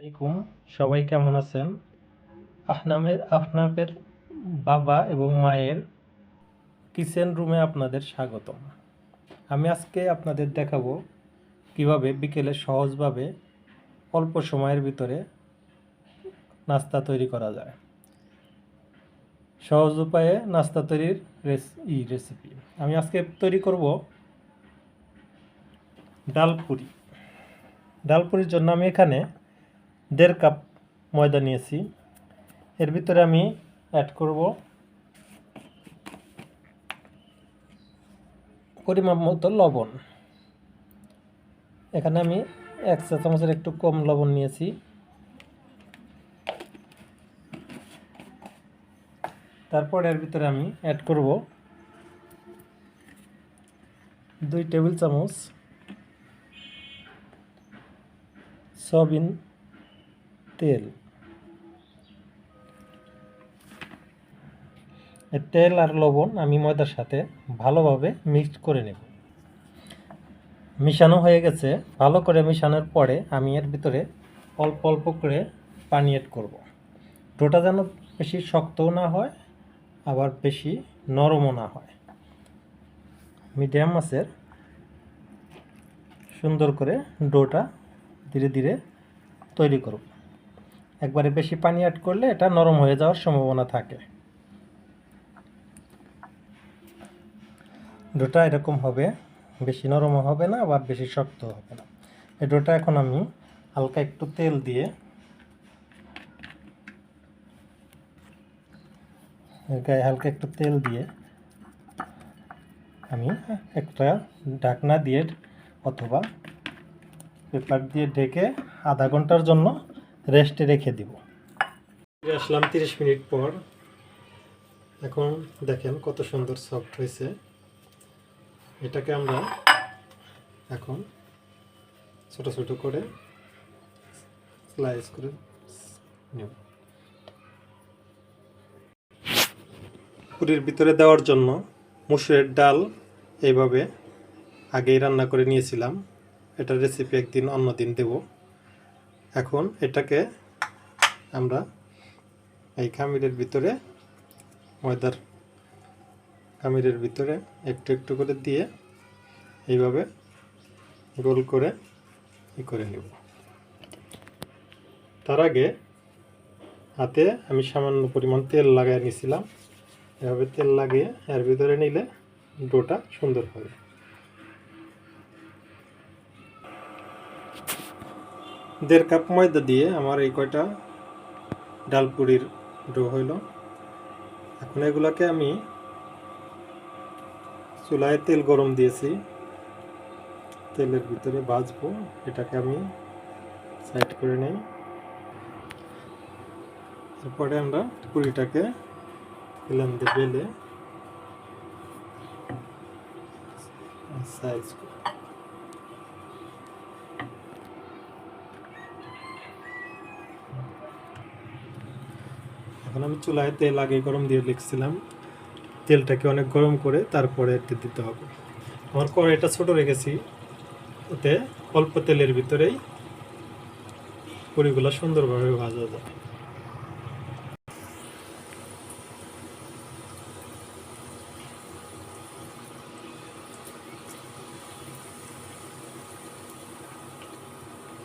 আলাইকুম, সবাই কেমন আছেন? আপনাদের আপনাদের বাবা এবং মায়ের কিচেন রুমে আপনাদের স্বাগতম। আমি আজকে আপনাদের দেখাবো কীভাবে বিকেলে সহজভাবে অল্প সময়ের ভিতরে নাস্তা তৈরি করা যায়। সহজ উপায়ে নাস্তা তৈরির রেসিপি। আমি আজকে তৈরি করব ডালপুরি ডালপুরির জন্য আমি এখানে দেড় কাপ ময়দা নিয়েছি। এর ভিতরে আমি অ্যাড করব পরিমাপ মতো লবণ। এখানে আমি এক চা চামচের একটু কম লবণ নিয়েছি। তারপর এর ভিতরে আমি অ্যাড করব দুই টেবিল চামচ সয়াবিন তেল। তেল আর লবণ আমি ময়দার সাথে ভালোভাবে মিক্সড করে নেব। মিশানো হয়ে গেছে। ভালো করে মিশানোর পরে আমি এর ভিতরে অল্প অল্প করে পানি এড করব। ডোটা যেন বেশি শক্তও না হয়, আবার বেশি নরমও না হয়। মিডিয়াম মাছের সুন্দর করে ডোটা ধীরে ধীরে তৈরি করব। একবারে বেশি পানি অ্যাড করলে এটা নরম হয়ে যাওয়ার সম্ভাবনা থাকে। ডোটা এরকম হবে, বেশি নরম হবে না, আবার বেশি শক্ত হবে না। এই ডোটা এখন আমি হালকা একটু তেল দিয়ে গায়ে হালকা একটু তেল দিয়ে আমি একটা ঢাকনা দিয়ে অথবা পেপার দিয়ে ঢেকে আধা ঘণ্টার জন্য রেস্টে রেখে দিব। আসলাম তিরিশ মিনিট পর। এখন দেখেন কত সুন্দর সফট হয়েছে। এটাকে আমরা এখন ছোট ছোট করে স্লাইস করে নেব। পুরীর ভিতরে দেওয়ার জন্য মুসুরের ডাল এইভাবে আগেই রান্না করে নিয়েছিলাম। এটার রেসিপি একদিন অন্য দিন দেব। এখন এটাকে আমরা এই খামিরের ভিতরে, ময়দার খামিরের ভিতরে একটু একটু করে দিয়ে এইভাবে গোল করে ই করে নেব। তার আগে হাতে আমি সামান্য পরিমাণ তেল লাগাই নিয়েছিলাম। এভাবে তেল লাগিয়ে এর ভিতরে নিলে ডোটা সুন্দর হবে। দেড় কাপ ময়দা দিয়ে আমার এই কয়টা ডালপুরির ডো হইল। এখন এগুলাকে আমি চুলায় তেল গরম দিয়েছি। তেলের ভিতরে ভাজবো, এটাকে আমি সাইড করে নিই। এরপরে আমরা পুরিটাকে দিয়ে বেলে সাইজ এখন আমি চুলায় তেল আগে গরম দিয়ে লিখছিলাম, তেলটাকে অনেক গরম করে তারপরে এতে দিতে হবে। আমার কড়াইটা ছোট রেখেছি, ওতে অল্প তেলের ভিতরেই পুরিগুলো সুন্দরভাবে ভাজা যায়।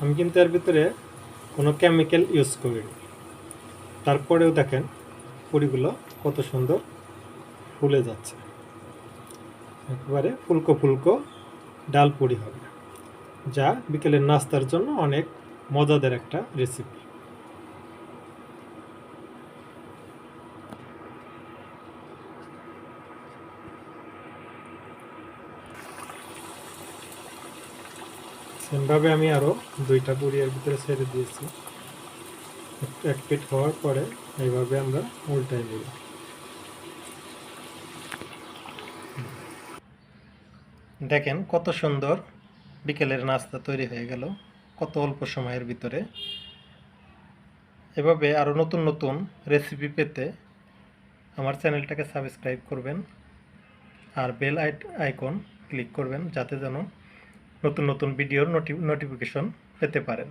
আমি কিন্তু এর ভিতরে কোনো কেমিক্যাল ইউজ করিনি। তারপরেও দেখেন পুরিগুলো কত সুন্দর ফুলে যাচ্ছে। একেবারে ফুলকো ফুলকো ডাল পুরি হবে, যা বিকেলের নাস্তার জন্য অনেক মজাদার একটা রেসিপি সেমভাবে আমি আরও দুইটা পুরি এর ভিতরে ছেড়ে দিয়েছি। এক হওয়ার পরে এইভাবে আমরা উল্টাই নেব দেখেন কত সুন্দর বিকেলের নাস্তা তৈরি হয়ে গেল, কত অল্প সময়ের ভিতরে। এভাবে আরও নতুন নতুন রেসিপি পেতে আমার চ্যানেলটাকে সাবস্ক্রাইব করবেন আর বেল আইকন ক্লিক করবেন, যাতে যেন নতুন নতুন ভিডিওর নোটিফিকেশন পেতে পারেন।